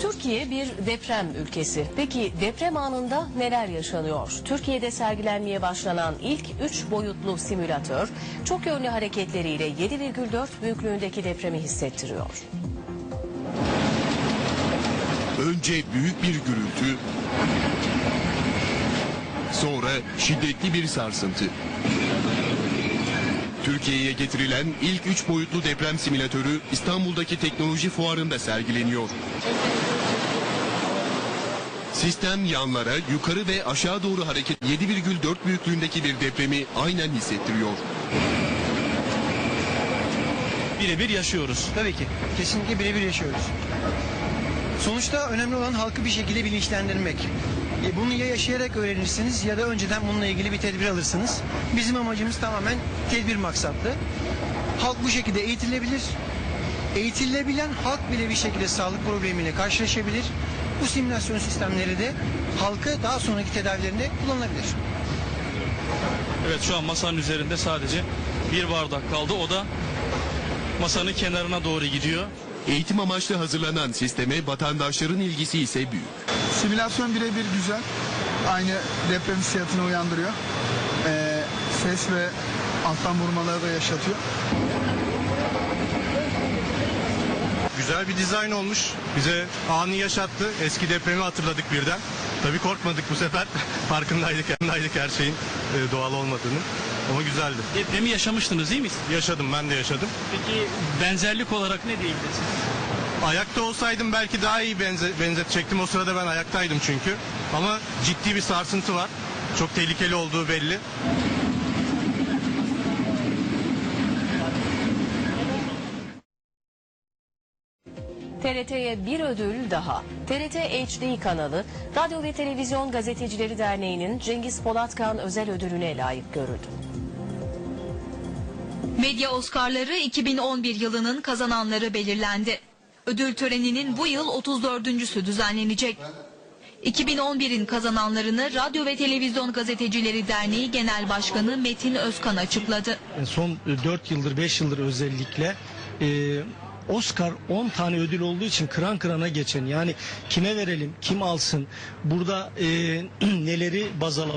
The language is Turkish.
Türkiye bir deprem ülkesi. Peki deprem anında neler yaşanıyor? Türkiye'de sergilenmeye başlanan ilk 3 boyutlu simülatör çok yönlü hareketleriyle 7,4 büyüklüğündeki depremi hissettiriyor. Önce büyük bir gürültü, sonra şiddetli bir sarsıntı. Türkiye'ye getirilen ilk 3 boyutlu deprem simülatörü İstanbul'daki teknoloji fuarında sergileniyor. Sistem yanlara, yukarı ve aşağı doğru hareket 7,4 büyüklüğündeki bir depremi aynen hissettiriyor. birebir yaşıyoruz. Tabii ki. Kesinlikle birebir yaşıyoruz. Sonuçta önemli olan halkı bir şekilde bilinçlendirmek. E, Bunu ya yaşayarak öğrenirsiniz ya da önceden bununla ilgili bir tedbir alırsınız. Bizim amacımız tamamen tedbir maksatlı. Halk bu şekilde eğitilebilir. Eğitilebilen halk bile bir şekilde sağlık problemiyle karşılaşabilir. Bu simülasyon sistemleri de halkı daha sonraki tedavilerinde kullanılabilir. Evet şu an masanın üzerinde sadece bir bardak kaldı. O da masanın kenarına doğru gidiyor. Eğitim amaçlı hazırlanan sisteme vatandaşların ilgisi ise büyük. Simülasyon birebir güzel. Aynı deprem hissiyatını uyandırıyor. Ee, ses ve alttan vurmaları da yaşatıyor. Güzel bir dizayn olmuş. Bize anı yaşattı. Eski depremi hatırladık birden. Tabii korkmadık bu sefer. Farkındaydık, yanındaydık her şeyin e, doğal olmadığını. Ama güzeldi. Depremi yaşamıştınız değil mi? Yaşadım, ben de yaşadım. Peki benzerlik olarak ne diyebilirsiniz? Ayakta olsaydım belki daha iyi benze benzetecektim. O sırada ben ayaktaydım çünkü. Ama ciddi bir sarsıntı var. Çok tehlikeli olduğu belli. TRT'ye bir ödül daha. TRT HD kanalı Radyo ve Televizyon Gazetecileri Derneği'nin Cengiz Polatkan özel ödülüne layık görüldü. Medya Oscar'ları 2011 yılının kazananları belirlendi. Ödül töreninin bu yıl 34.sü düzenlenecek. 2011'in kazananlarını Radyo ve Televizyon Gazetecileri Derneği Genel Başkanı Metin Özkan açıkladı. son 4 yıldır 5 yıldır özellikle e, Oscar 10 tane ödül olduğu için kıran kırana geçen yani kime verelim kim alsın burada e, neleri baz alalım